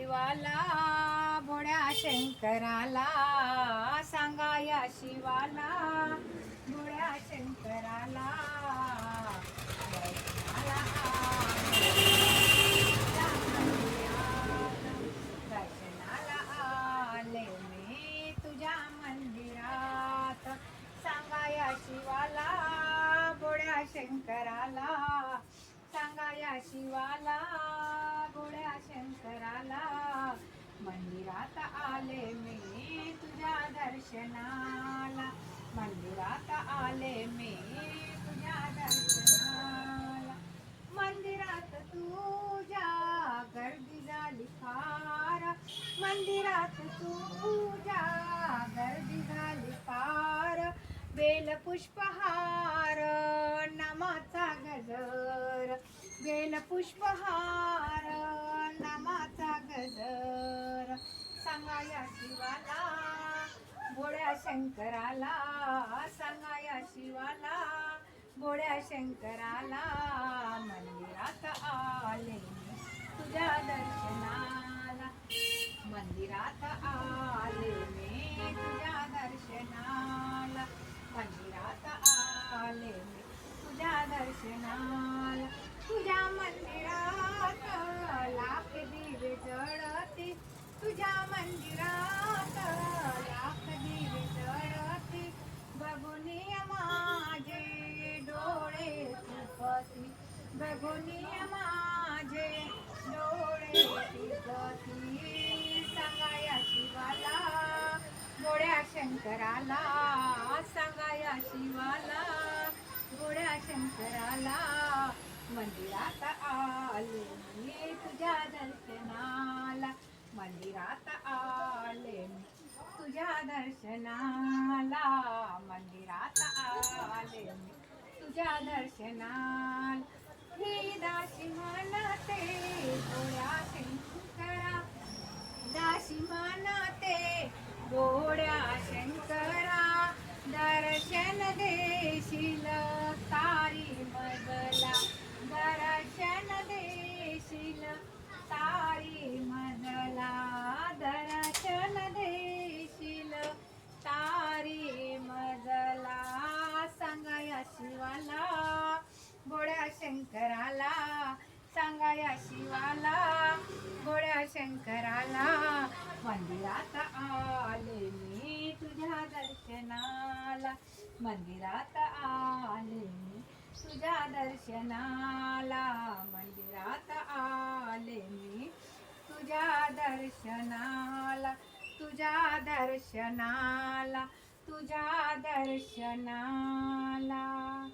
शिवाला भोळ्या शंकराला सांगा या शिवाला भोळ्या शंकराला. दर्शनाला मी तुझ्या मंदिरात. शिवाला भोळ्या शंकराला सांगा या शिवाला भोळ्या शंकराला मंदिरात आले मी तुझ्या दर्शनाला मंदिरात आले मी तुझ्या दर्शनाला. मंदिरात तुझ्या गर्दी झाली फार. मंदिरात तुझ्या गर्दी झाली फार. बेल पुष्पहार नामाचा गजर. बेल शंकराला सांगा या शिवाला गोड्या शंकराला मंदिरात आले तुझ्या दर्शनाला. मंदिरात आले मी तुझ्या दर्शनाला. मंदिरात आले मी तुझ्या दर्शनाला. तुझ्या मंदिरात तुपती माझे डोळे तुपती शिवाला गोड्या शंकराला. सांगाया शिवाला गोड्या शंकराला. मंदिरात आले मी तुझ्या दर्शनाला. मंदिरात आले मी तुझ्या दर्शनाला. मंदिरात आले मी तुझ्या दर्शना शंकराला मंदिरात आले मी तुझ्या दर्शनाला. मंदिरात आले मी तुझ्या दर्शनाला. मंदिरात आले मी तुझ्या दर्शनाला. तुझ्या दर्शनाला तुझ्या दर्शनाला.